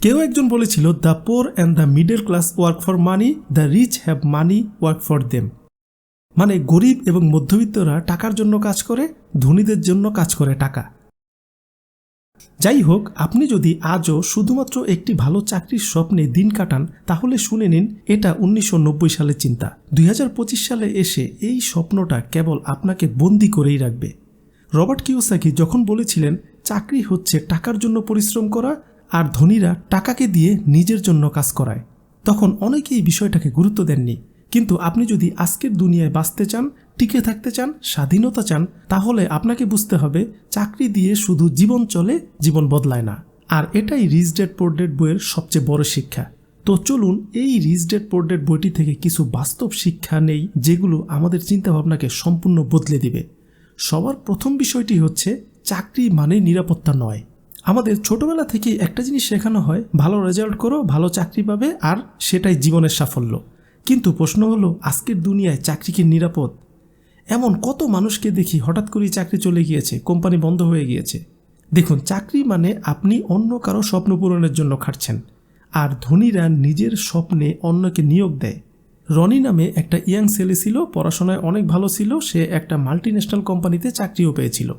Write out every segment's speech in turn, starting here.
কেউ একজন বলেছিল the poor and the middle class work for money the rich have money work for them মানে গরিব এবং মধ্যবিত্তরা টাকার জন্য কাজ করে, ধনীদের জন্য কাজ করে টাকা। যাই হোক, আপনি যদি আজও শুধুমাত্র একটি ভালো চাকরির স্বপ্নে দিন কাটান, তাহলে শুনে নিন, এটা উনিশশো নব্বই সালের চিন্তা। দুই হাজার পঁচিশ সালে এসে এই স্বপ্নটা কেবল আপনাকে বন্দি করেই রাখবে। রবার্ট কিওসাকি যখন বলেছিলেন, চাকরি হচ্ছে টাকার জন্য পরিশ্রম করা আর ধনীরা টাকাকে দিয়ে নিজের জন্য কাজ করায়। তখন অনেকেই বিষয়টাকে গুরুত্ব দেননি। কিন্তু আপনি যদি আজকের দুনিয়ায় বাঁচতে চান, টিকে থাকতে চান, স্বাধীনতা চান, তাহলে আপনাকে বুঝতে হবে, চাকরি দিয়ে শুধু জীবন চলে, জীবন বদলায় না। আর এটাই রিচ ডেট পোর ডেট বইয়ের সবচেয়ে বড় শিক্ষা। তো চলুন এই রিচ ডেট পোর ডেট বইটি থেকে কিছু বাস্তব শিক্ষা নেই, যেগুলো আমাদের চিন্তাভাবনাকে সম্পূর্ণ বদলে দিবে। সবার প্রথম বিষয়টি হচ্ছে, চাকরি মানে নিরাপত্তা নয়। আমাদের ছোটবেলা থেকেই একটা জিনিস শেখানো হয়, ভালো রেজাল্ট করো, ভালো চাকরি পাবে আর সেটাই জীবনের সাফল্য। কিন্তু প্রশ্ন হলো, আজকের দুনিয়ায় চাকরি কি নিরাপদ? এমন কত মানুষকে দেখি হঠাৎ করেই চাকরি চলে গিয়েছে, কোম্পানি বন্ধ হয়ে গিয়েছে। দেখুন, চাকরি মানে আপনি অন্য কারও স্বপ্ন পূরণের জন্য খাটছেন, আর ধনীরা নিজের স্বপ্নে অন্যকে নিয়োগ দেয়। রনি নামে একটা ইয়াং ছেলে ছিল, পড়াশোনায় অনেক ভালো ছিল, সে একটা মাল্টি ন্যাশনাল কোম্পানিতে চাকরিও পেয়েছিল।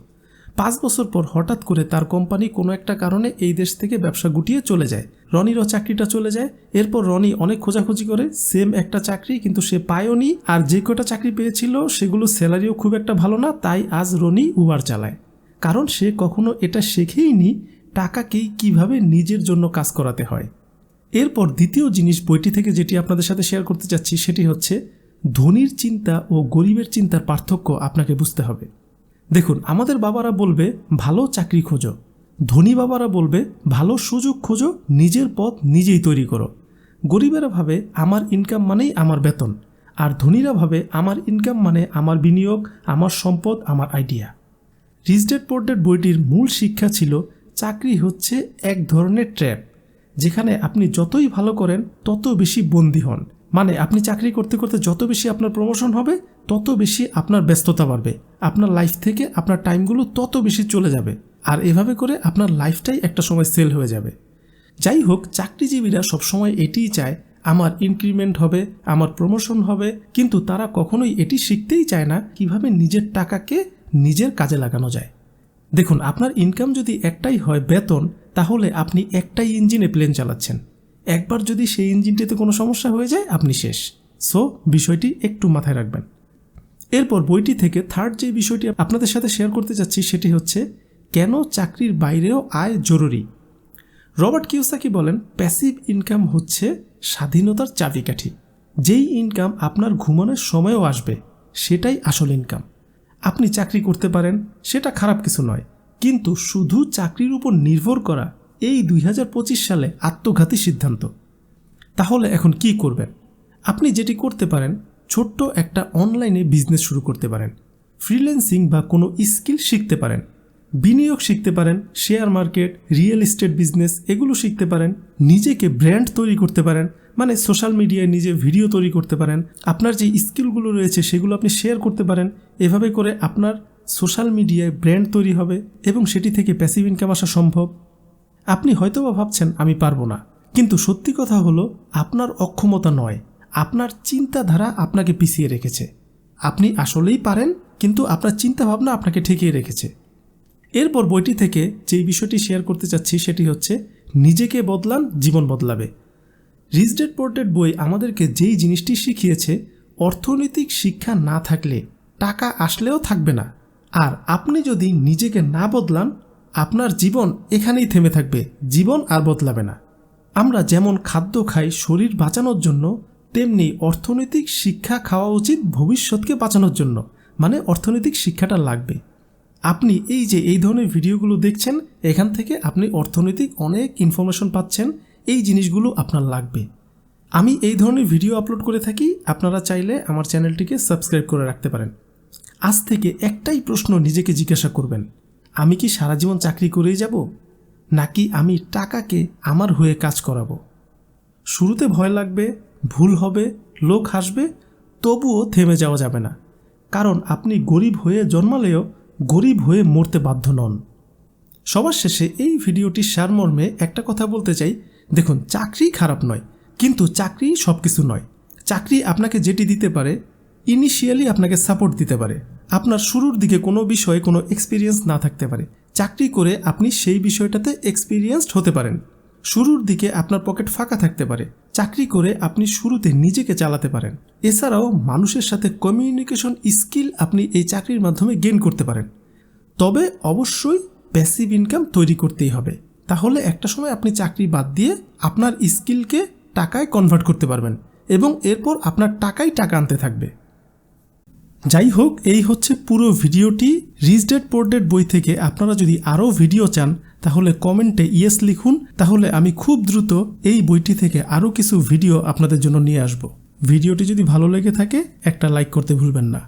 পাঁচ বছর পর হঠাৎ করে তার কোম্পানি কোনো একটা কারণে এই দেশ থেকে ব্যবসা গুটিয়ে চলে যায়। রনিরও চাকরিটা চলে যায়। এরপর রনি অনেক খোঁজাখুঁজি করে। সেম একটা চাকরি, কিন্তু সে পায়ওনি আর যে কটা চাকরি পেয়েছিল, সেগুলো স্যালারিও খুব একটা ভালো না, তাই আজ রনি উবার চালায়। কারণ সে কখনো এটা শেখেইনি টাকাকেই কীভাবে নিজের জন্য কাজ করাতে হয়। এরপর দ্বিতীয় জিনিস বইটি থেকে যেটি আপনাদের সাথে শেয়ার করতে চাচ্ছি, সেটি হচ্ছে, ধনীর চিন্তা ও গরিবের চিন্তার পার্থক্য আপনাকে বুঝতে হবে। দেখুন, আমাদের বাবারা বলবে, ভালো চাকরি খোঁজো। ধনী বাবারা বলবে, ভালো সুযোগ খোঁজো, নিজের পথ নিজেই তৈরি করো। গরিবেরা ভাবে, আমার ইনকাম মানেই আমার বেতন। আর ধনীরা ভাবে, আমার ইনকাম মানে আমার বিনিয়োগ, আমার সম্পদ, আমার আইডিয়া রিজডেড পোর্টেড বইটির মূল শিক্ষা ছিল, চাকরি হচ্ছে এক ধরনের ট্র্যাপ যেখানে আপনি যতই ভালো করেন, তত বেশি বন্দী হন। মানে আপনি চাকরি করতে করতে যত বেশি আপনার প্রমোশন হবে তত বেশি আপনার ব্যস্ততা বাড়বে। আপনার লাইফ থেকে আপনার টাইমগুলো তত বেশি চলে যাবে। আর এভাবে করে আপনার লাইফটাই একটা সময় সেল হয়ে যাবে। যাই হোক, চাকরিজীবীরা সবসময় এটিই চায়, আমার ইনক্রিমেন্ট হবে, আমার প্রমোশন হবে, কিন্তু তারা কখনোই এটি শিখতেই চায় না কীভাবে নিজের টাকাকে নিজের কাজে লাগানো যায়। দেখুন, আপনার ইনকাম যদি একটাই হয় বেতন, তাহলে আপনি একটাই ইঞ্জিনে প্লেন চালাচ্ছেন। একবার যদি সেই ইঞ্জিনটিতে কোনো সমস্যা হয়ে যায়, আপনি শেষ। সো বিষয়টি একটু মাথায় রাখবেন। এরপর বইটি থেকে থার্ড যে বিষয়টি আপনাদের সাথে শেয়ার করতে চাচ্ছি সেটি হচ্ছে, কেন চাকরির বাইরেও আয় জরুরি? রবার্ট কিউসাকি বলেন প্যাসিভ ইনকাম হচ্ছে স্বাধীনতার চাবিকাঠি। যেই ইনকাম আপনার ঘুমানোর সময়ও আসবে, সেটাই আসল ইনকাম আপনি চাকরি করতে পারেন, সেটা খারাপ কিছু নয়। কিন্তু শুধু চাকরির উপর নির্ভর করা এই দুই হাজার পঁচিশ সালে আত্মঘাতী সিদ্ধান্ত। তাহলে এখন কি করবেন? আপনি যেটি করতে পারেন ছোট্ট একটা অনলাইনে বিজনেস শুরু করতে পারেন। ফ্রিল্যান্সিং বা কোনো স্কিল শিখতে পারেন। বিনিয়োগ শিখতে পারেন, share market, real estate business এগুলো শিখতে পারেন। নিজেকে ব্র্যান্ড তৈরি করতে পারেন মানে সোশ্যাল মিডিয়ায় নিজে ভিডিও তৈরি করতে পারেন। আপনার যে স্কিলগুলো রয়েছে সেগুলো আপনি শেয়ার করতে পারেন। এভাবে করে আপনার সোশ্যাল মিডিয়ায় ব্র্যান্ড তৈরি হবে এবং সেটি থেকে প্যাসিভ ইনকাম আসা সম্ভব। আপনি হয়তোবা ভাবছেন, আমি পারব না। কিন্তু সত্যি কথা হলো, আপনার অক্ষমতা নয়। আপনার চিন্তাধারা আপনাকে পিছিয়ে রেখেছে। আপনি আসলেই পারেন, কিন্তু আপনার চিন্তাভাবনা আপনাকে ঠেকিয়ে রেখেছে। এরপর বইটি থেকে যেই বিষয়টি শেয়ার করতে চাচ্ছি সেটি হচ্ছে, নিজেকে বদলান, জীবন বদলাবে। রিজডেড পোর্টেড বই আমাদেরকে যেই জিনিসটি শিখিয়েছে, অর্থনৈতিক শিক্ষা না থাকলে টাকা আসলেও থাকবে না। আর আপনি যদি নিজেকে না বদলান, আপনার জীবন এখানেই থেমে থাকবে, জীবন আর বদলাবে না। আমরা যেমন খাদ্য খাই, শরীর বাঁচানোর জন্য তেমনি অর্থনৈতিক শিক্ষা খাওয়া উচিত ভবিষ্যৎকে বাঁচানোর জন্য। মানে অর্থনৈতিক শিক্ষাটা লাগবে। আপনি এই যে এই ধরনের ভিডিওগুলো দেখছেন, এখান থেকে আপনি অর্থনৈতিক অনেক ইনফরমেশন পাচ্ছেন, এই জিনিসগুলো আপনার লাগবে। আমি এই ধরনের ভিডিও আপলোড করে থাকি, আপনারা চাইলে আমার চ্যানেলটিকে সাবস্ক্রাইব করে রাখতে পারেন। আজ থেকে একটাই প্রশ্ন নিজেকে জিজ্ঞাসা করবেন, আমি কি সারা জীবন চাকরি করেই যাব, নাকি আমি টাকাকে আমার হয়ে কাজ করাবো? শুরুতে ভয় লাগবে ভুল হবে, লোক হাসবে, তবুও থেমে যাওয়া যাবে না। কারণ আপনি গরিব হয়ে জন্মালেও গরিব হয়ে মরতে বাধ্য নন। সবার শেষে এই ভিডিওটির সারমর্মে একটা কথা বলতে চাই। দেখুন, চাকরি খারাপ নয়, কিন্তু চাকরি সব কিছু নয়। চাকরি আপনাকে যেটি দিতে পারে ইনিশিয়ালি আপনাকে সাপোর্ট দিতে পারে। আপনার শুরুর দিকে কোনো বিষয়ে কোনো এক্সপিরিয়েন্স না থাকতে পারে। চাকরি করে আপনি সেই বিষয়টাতে এক্সপিরিয়েন্সড হতে পারেন। শুরুর দিকে আপনার পকেট ফাঁকা থাকতে পারে। চাকরি করে আপনি শুরুতে নিজেকে চালাতে পারেন। এছাড়াও মানুষের সাথে কমিউনিকেশন স্কিল আপনি এই চাকরির মাধ্যমে গেইন করতে পারেন। তবে অবশ্যই প্যাসিভ ইনকাম তৈরি করতেই হবে। তাহলে একটা সময় আপনি চাকরি বাদ দিয়ে আপনার স্কিলকে টাকায় কনভার্ট করতে পারবেন এবং এরপর আপনার টাকাই টাকা আনতে থাকবে। যাই হোক এই হচ্ছে পুরো ভিডিওটি। রিচ পোর্ডেড বই থেকে আপনারা যদি আরও ভিডিও চান, তাহলে কমেন্টে ইয়েস লিখুন। তাহলে আমি খুব দ্রুত এই বইটি থেকে আরও কিছু ভিডিও আপনাদের জন্য নিয়ে আসব। ভিডিওটি যদি ভালো লেগে থাকে, একটা লাইক করতে ভুলবেন না।